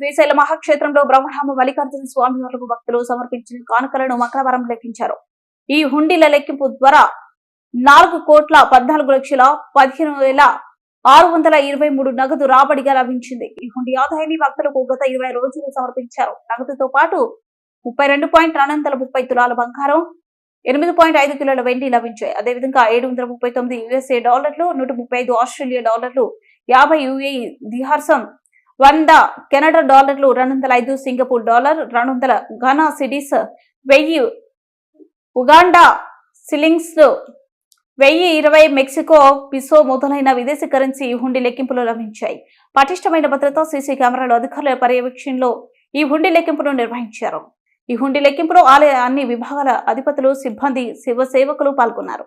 శ్రీశైల మహాక్షేత్రంలో బ్రహ్మరామ మల్లికార్జున స్వామి వారికి భక్తులు సమర్పించిన కానుకలను మంగళవారం లెక్కించారు. ఈ హుండీల లెక్కింపు ద్వారా నాలుగు కోట్ల పద్నాలుగు లక్షల పదిహేను వేల ఆరు వందల ఇరవై మూడు నగదు రాబడిగా లభించింది. ఈ హుండీ ఆదాయాన్ని భక్తులకు గత ఇరవై రోజులు సమర్పించారు. నగదుతో పాటు ముప్పై రెండు పాయింట్ రెండు వందల ముప్పై తులాల బంగారం ఎనిమిది పాయింట్ ఐదు కిలోల వెండి లభించాయి. అదేవిధంగా ఏడు వందల ముప్పై తొమ్మిది యుఎస్ఏ డాలర్లు నూట ముప్పై ఐదు ఆస్ట్రేలియా డాలర్లు యాభై యుఏఈ దిహార్సం వంద కెనడా డాలర్లు రెండు వందల ఐదు సింగపూర్ డాలర్ రెండు వందల ఘనా సిడీస్ వెయ్యి ఉగాండా సిలింగ్స్ వెయ్యి ఇరవై మెక్సికో పిసో మొదలైన విదేశీ కరెన్సీ ఈ హుండీ లెక్కింపులు లభించాయి. పటిష్టమైన భద్రత సీసీ కెమెరాలు అధికారుల పర్యవేక్షణలో ఈ హుండీ లెక్కింపును నిర్వహించారు. ఈ హుండీ లెక్కింపులో ఆలయ అన్ని విభాగాల అధిపతులు సిబ్బంది శివ సేవకులు పాల్గొన్నారు.